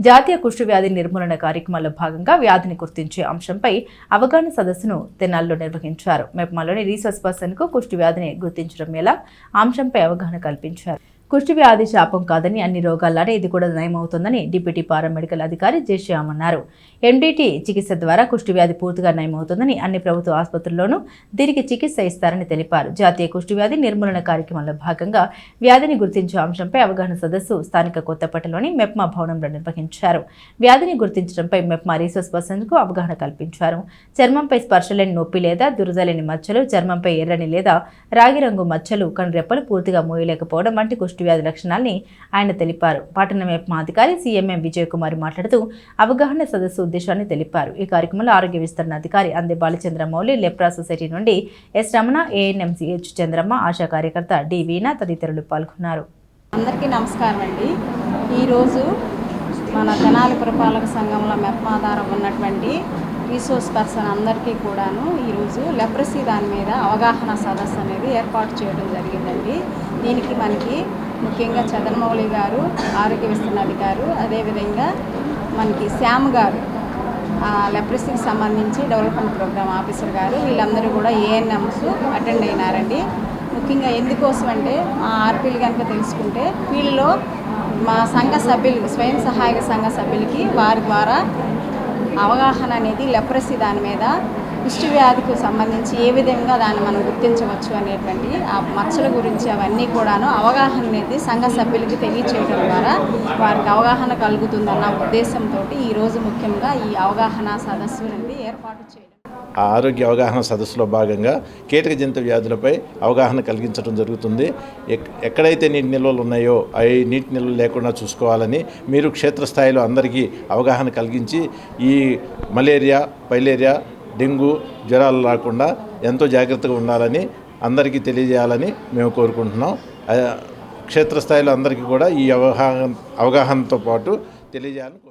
జాతీయ కుష్టు వ్యాధి నిర్మూలన కార్యక్రమంలో భాగంగా వ్యాధిని గుర్తించే అంశంపై అవగాహన సదస్సును తెనాల్లో నిర్వహించారు. మెప్మాలోని రీసెర్చ్ పర్సన్కు కుష్టు వ్యాధిని గుర్తించడం ఎలా? అంశంపై అవగాహన కల్పించారు. కుష్టి వ్యాధి శాపం కాదని అన్ని రోగాల్లానే ఇది కూడా నయమవుతుందని డిప్యూటీ పారామెడికల్ అధికారి జయశ్యామ్ అన్నారు. ఎండిటి చికిత్స ద్వారా కుష్టి వ్యాధి పూర్తిగా నయమవుతుందని అన్ని ప్రభుత్వ ఆసుపత్రుల్లోనూ దీనికి చికిత్స ఇస్తారని తెలిపారు. జాతీయ కుష్టి వ్యాధి నిర్మూలన కార్యక్రమంలో భాగంగా వ్యాధిని గుర్తించే అంశంపై అవగాహన సదస్సు స్థానిక కొత్తపేటలోని మెప్మా భవనంలో నిర్వహించారు. వ్యాధిని గుర్తించడంపై మెప్మా రీసోర్స్ పర్సన్కు అవగాహన కల్పించారు. చర్మంపై స్పర్శలేని నొప్పి లేదా దురదలేని మచ్చలు చర్మంపై ఎర్రని లేదా రాగి రంగు మచ్చలు కనురెప్పలు పూర్తిగా మోయలేకపోవడం వంటి కుష్టి వ్యాధి లక్షణాల్ని ఆయన తెలిపారు. పట్టణ మెప్మా అధికారి సీఎంఎం విజయ్ కుమార్ మాట్లాడుతూ అవగాహన సదస్సు ఉద్దేశాన్ని తెలిపారు. ఈ కార్యక్రమంలో ఆరోగ్య విస్తరణ అధికారి అందే బాలచంద్ర మౌలి లెప్రా సొసైటీ నుండి ఎస్ రమణ ఏఎన్ఎంసీహెచ్ చంద్రమ్మ ఆశా కార్యకర్త డి వీణ తదితరులు పాల్గొన్నారు. అందరికీ నమస్కారం అండి ఈరోజు మన తెనాలి పురపాలక సంఘంలో మెప్మాధారం ఉన్నటువంటి రీసోర్స్ పర్సన్ అందరికీ కూడాను ఈరోజు లెప్రసీ దాని మీద అవగాహన సదస్సు అనేది ఏర్పాటు చేయడం జరిగిందండి. దీనికి మనకి ముఖ్యంగా చంద్రమౌళి గారు ఆరోగ్య విస్తరణ అధికారు అదేవిధంగా మనకి శ్యామ్ గారు ఆ లెప్రసీకి సంబంధించి డెవలప్మెంట్ ప్రోగ్రామ్ ఆఫీసర్ గారు వీళ్ళందరూ కూడా ఏఎన్ఎంస్ అటెండ్ అయినారండి. ముఖ్యంగా ఎందుకోసం అంటే మా ఆర్పీలు కనుక తెలుసుకుంటే వీళ్ళలో మా సంఘ సభ్యులు స్వయం సహాయక సంఘ సభ్యులకి వారి ద్వారా అవగాహన అనేది లెప్రసీ దాని మీద కుష్టి వ్యాధికి సంబంధించి ఏ విధంగా దాన్ని మనం గుర్తించవచ్చు అనేటువంటి ఆ మచ్చల గురించి అవన్నీ కూడాను అవగాహన అనేది సంఘ సభ్యులకి తెలియచేయడం ద్వారా వారికి అవగాహన కలుగుతుందన్న ఉద్దేశంతో ఈరోజు ముఖ్యంగా ఈ అవగాహన సదస్సు అనేది ఏర్పాటు చేయడం ఆరోగ్య అవగాహన సదస్సులో భాగంగా కీటక జంతు వ్యాధులపై అవగాహన కలిగించడం జరుగుతుంది. ఎక్- ఎక్కడైతే నీటి నిల్వలు ఉన్నాయో అవి నీటి నిల్వలు లేకుండా చూసుకోవాలని మీరు క్షేత్రస్థాయిలో అందరికీ అవగాహన కలిగించి ఈ మలేరియా పైలేరియా డెంగ్యూ జ్వరాలు రాకుండా ఎంతో జాగ్రత్తగా ఉండాలని అందరికీ తెలియజేయాలని మేము కోరుకుంటున్నాం. క్షేత్రస్థాయిలో అందరికీ కూడా ఈ అవగాహన అవగాహనతో పాటు తెలియజేయాలని